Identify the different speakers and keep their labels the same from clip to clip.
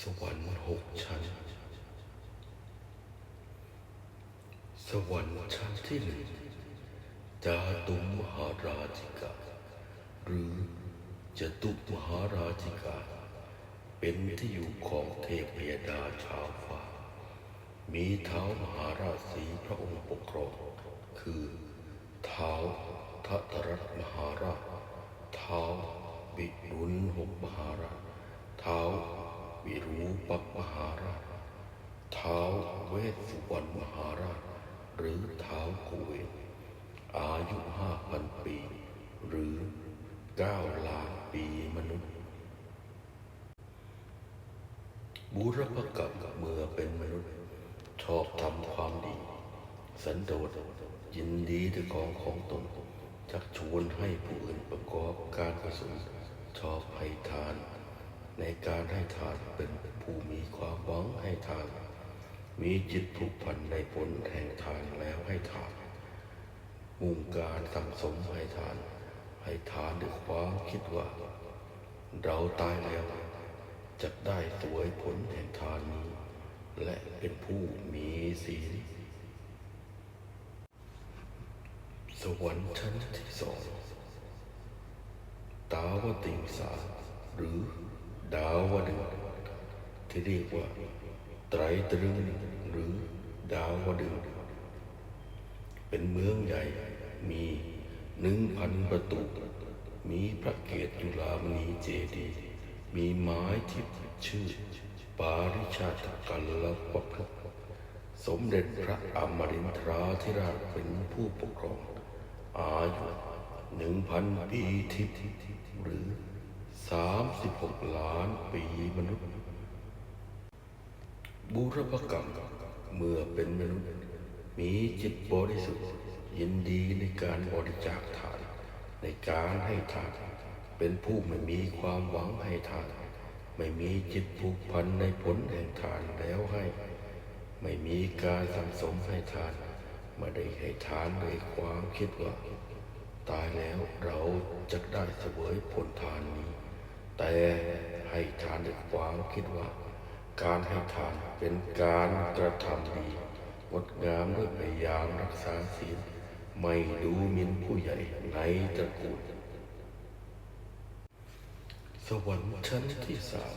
Speaker 1: สวรรค์หกชั้น สวรรค์ชั้นที่หนึ่งจาตุมหาราชิกา หรือจตุมหาราชิกา เป็นที่อยู่ของเทพยดาชาวฟ้า มีเท้ามหาราชสีพระองค์ปกครอง คือ เท้าทัตรัตมหาราช เท้าบิดุลหกมหาราช เท้า วิรูปักมหาราชท้าวเวสสุวรรณมหาราช หรือเท้ากุเวนอายุห้าพันปี หรือเก้าล้านปีมนุษย์ บุรพกรรมเมื่อเป็นมนุษย์ ชอบทำความดี สันโดษยินดีในของของตนชักชวนให้ผู้อื่นประกอบการกุศลชอบให้ทาน ในการให้ทานเป็นผู้มีความหวังให้ทาน มีจิตผูกพันในผลแห่งทานแล้วให้ทาน มุ่งการสั่งสมให้ทาน ให้ทานด้วยความคิดว่า เราตายแล้วจะได้สวยผลแห่งทานนี้ และเป็นผู้มีศีลสวรรค์ชั้นที่สองดาวติงสาหรือ ดาวดึงที่เรียกว่าไตรตรึงหรือดาวดึงเป็นเมืองใหญ่มีหนึ่งพันประตู มีพระเกศจุฬามณีเจดีย์มีไม้ทิพย์ชื่อ ปาริชาติกัลลปภพสมเด็จพระอมรินทราธิราชเป็นผู้ปกครอง อายุหนึ่งพันปีทิพย์หรือ สามสิบหกล้านปีมนุษย์ บุรพกรรมเมื่อเป็นมนุษย์ มีจิตบริสุทธิ์ ยินดีในการบริจาคทาน ในการให้ทาน เป็นผู้ไม่มีความหวังให้ทาน ไม่มีจิตผูกพันในผลแห่งทานแล้วให้ ไม่มีการสังสมให้ทานไม่ได้ให้ทานด้วยความคิดว่า ตายแล้วเราจะได้เสวยผลทานนี้ แต่ให้ทานด้วยความคิดว่า การให้ทานเป็นการกระทำดีงดงามด้วยพยายามรักษาศีลไม่ดูหมิ่นผู้ใหญ่ในตระกูล สวรรค์ชั้นที่สาม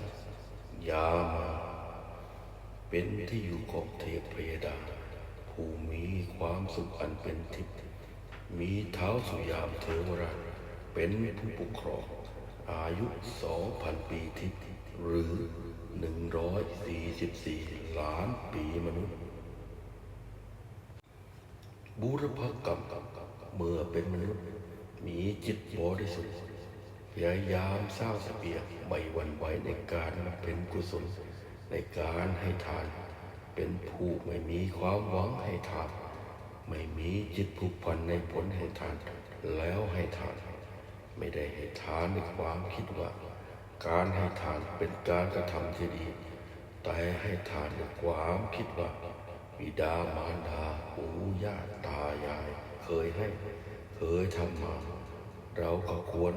Speaker 1: ยามาเป็นที่อยู่ของเทพยดา ผู้มีความสุขอันเป็นทิพย์มีเท้าสุยามเทวราชเป็นผู้ปกครอง อายุสองพันปีทิพย์หรือหนึ่งร้อยสี่สิบสี่ล้านปีมนุษย์ บูรพกรรมเมื่อเป็นมนุษย์ มีจิตบริสุทธิ์พยายามสร้างเสบียงไม่หวั่นไหวในการเป็นกุศล ในการให้ทาน เป็นผู้ไม่มีความหวังให้ทาน ไม่มีจิตผูกพันในผลให้ทาน แล้วให้ทาน ไม่ได้ให้ทานในความคิดว่า การให้ทานเป็นการกระทำที่ดี แต่ให้ทานในความคิดว่าบิดามารดาปู่ย่าตายาย เคยให้ เคยทำมา เราก็ควร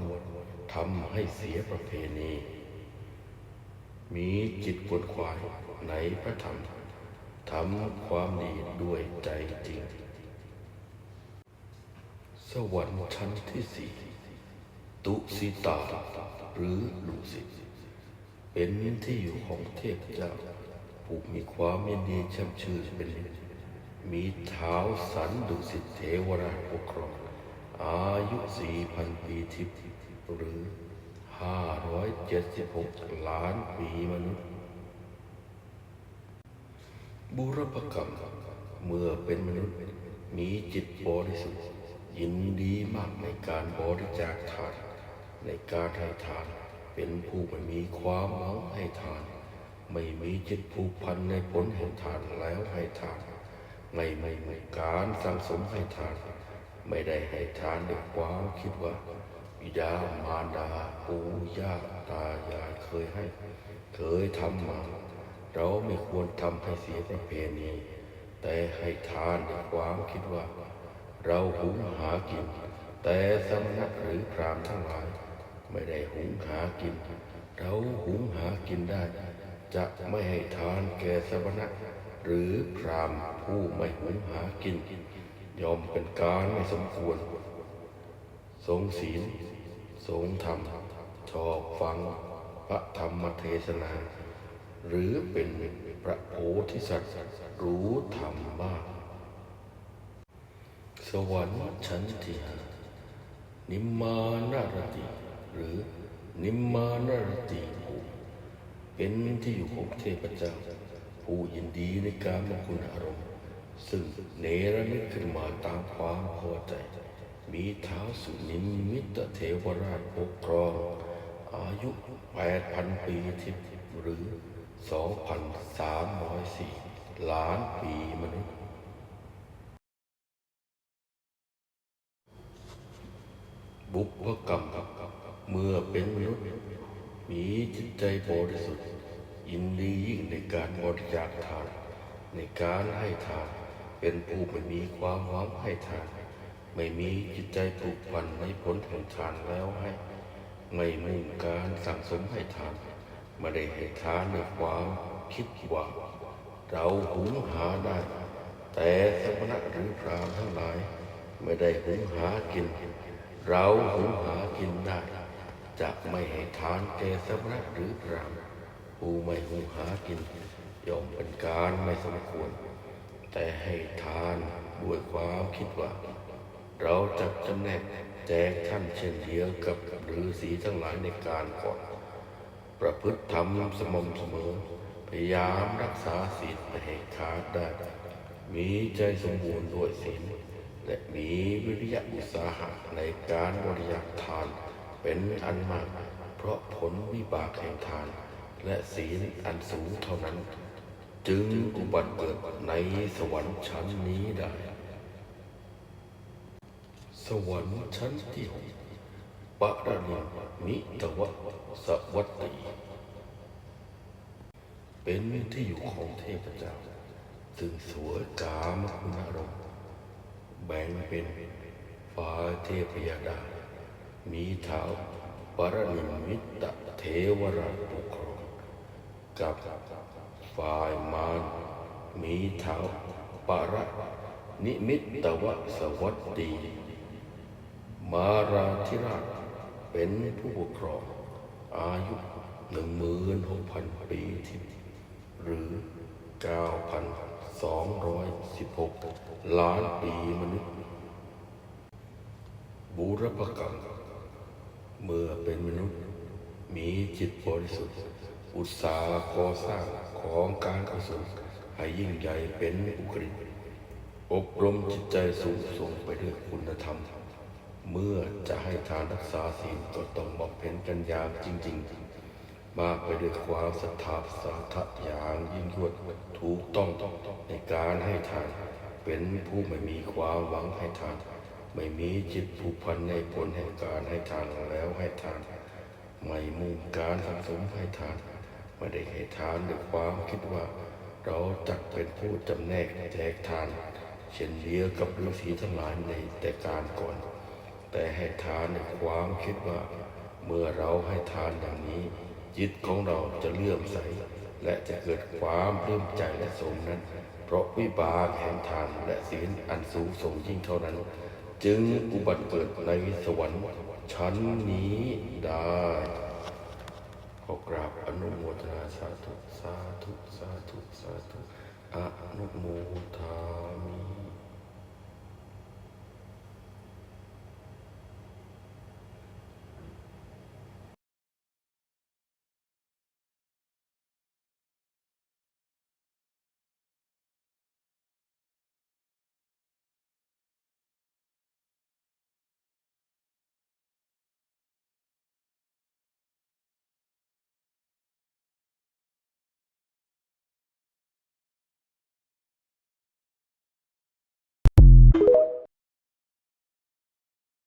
Speaker 1: ทำให้เสียประเพณี มีจิตกวนขวายในพระธรรมทำความดีด้วยใจจริง สวรรค์ชั้นที่สี่ ตุสิตา หรือดุสิตเป็นที่อยู่ของเทพเจ้า ผู้มีความยินดีช่ำชื่นเป็นมีเท้าสันดุสิตเทวราชปกครอง อายุสี่พันปีทิพย์หรือห้าร้อยเจ็ดสิบหกล้านปีมนุษย์ บุรพกรรมเมื่อเป็นมนุษย์มีจิตบริสุทธิ์ยินดีมากในการบริจาคทาน ในการให้ทาน เป็นผู้ไม่มีความหวังให้ทาน ไม่มีจิตผูกพันในผลแห่งทานแล้วให้ทาน ไม่ไม่ไม่การสังสมให้ทาน ไม่ได้ให้ทานด้วยความคิดว่าบิดามารดาปู่ย่าตายายเคยให้ เคยทำมา เราไม่ควรทำให้เสียประเพณีแต่ให้ทานด้วยความคิดว่า เราหุงหากิน แต่สมณะหรือพรามทั้งหลาย ไม่ได้หุงหากิน เราหุงหากินได้ จะไม่ให้ทานแก่สมณะ หรือพรามผู้ไม่หุงหากิน ยอมเป็นการไม่สมควรทรงศีลทรงธรรม ชอบฟังพระธรรมเทศนา หรือเป็นพระโพธิสัตว์รู้ธรรมบ้างสวรรค์ชั้นที่นิมมานารติ หรือนิมมานารติภูมิเป็นที่อยู่ของเทพเจ้า ผู้ยินดีในการมคุณอารมณ์ ซึ่งเนรมิตขึ้นมาตามความพอใจ มีเท้าสุนิมมิตเทวราชปกครอง อายุ8,000ปีทิพย์หรือ2,304ล้านปีมนุษย์บุพกรรม เมื่อเป็นมนุษย์มีจิตใจบริสุทธิ์ยินดียิ่งในการบริจาคทาน ในการให้ทาน เป็นผู้ไม่มีความหวังให้ทาน ไม่มีจิตใจผูกพันในผลแห่งทานแล้วให้ ไม่มุ่งการสั่งสมให้ทานไม่ได้ให้ทานในความคิดว่า เราหุงหาได้ แต่สมณะหรือพรามทั้งหลาย ไม่ได้หุงหากิน เราหุงหากินได้ จะไม่ให้ทานแก่สมณะหรือพรามผู้ไม่หุงหากินย่อมเป็นการไม่สมควร แต่ให้ทานด้วยความคิดว่า เราจะจำแนกแจกท่านเช่นเดียวกับฤาษีทั้งหลายในการก่อน ประพฤติธรรมสม่ำเสมอ พยายามรักษาศีลไม่ให้ขาดได้ มีใจสมบูรณ์ด้วยศีลและมีวิริยะอุตสาหะในการบริจาทาน เป็นอันมาก เพราะผลวิบากแห่งทาน และศีลอันสูงเท่านั้น จึงอุบัติเกิดในสวรรค์ชั้นนี้ได้ สวรรค์ชั้นที่หกปะระนิมิตวสวัตติ เป็นที่อยู่ของเทพเจ้า ซึ่งสวยกามคุณารมแบ่งเป็นฝ่ายเทพยดา มีเท้าปรนิมิตเทวราชปกครองกับฝ่ายมารมีเท้าปรนิมิตตวสวัตตีมาราธิราชเป็นผู้ปกครอง อายุหนึ่งหมื่นหกพันปีทิพหรือเก้าพันสองร้อยสิบหกล้านปีมนุษย์บูรพกรรม เมื่อเป็นมนุษย์มีจิตบริสุทธิ์ อุตสาห์ก่อสร้างของการกุศลให้ยิ่งใหญ่เป็นอุกฤษอบรมจิตใจสูงส่งไปด้วยคุณธรรม เมื่อจะให้ทานรักษาศีลก็ต้องบำเพ็ญกันอย่างจริง ๆ มากไปด้วยความศรัทธาสาธะอย่างยิ่งยวดถูกต้องในการให้ทานเป็นผู้ไม่มีความหวังให้ทาน ไม่มีจิตผูกพันในผลแห่งการให้ทานแล้วให้ทาน ไม่มุ่งการสังสมให้ทาน ไม่ได้ให้ทานด้วยความคิดว่า เราจักเป็นผู้จำแนกแจกทาน เช่นเดียวกับฤาษีทั้งหลายในแต่การก่อน แต่ให้ทานในความคิดว่า เมื่อเราให้ทานอย่างนี้ จิตของเราจะเลื่อมใส และจะเกิดความเลื่อมใจและสมนั้น เพราะวิบากแห่งทานและศีลอันสูงส่งยิ่งเท่านั้น จึงอุบัติเกิดในสวรรค์ชั้นนี้ได้ขอกราบอนุโมทนาสาธุ สาธุ สาธุ สาธุ อนุโมทามิ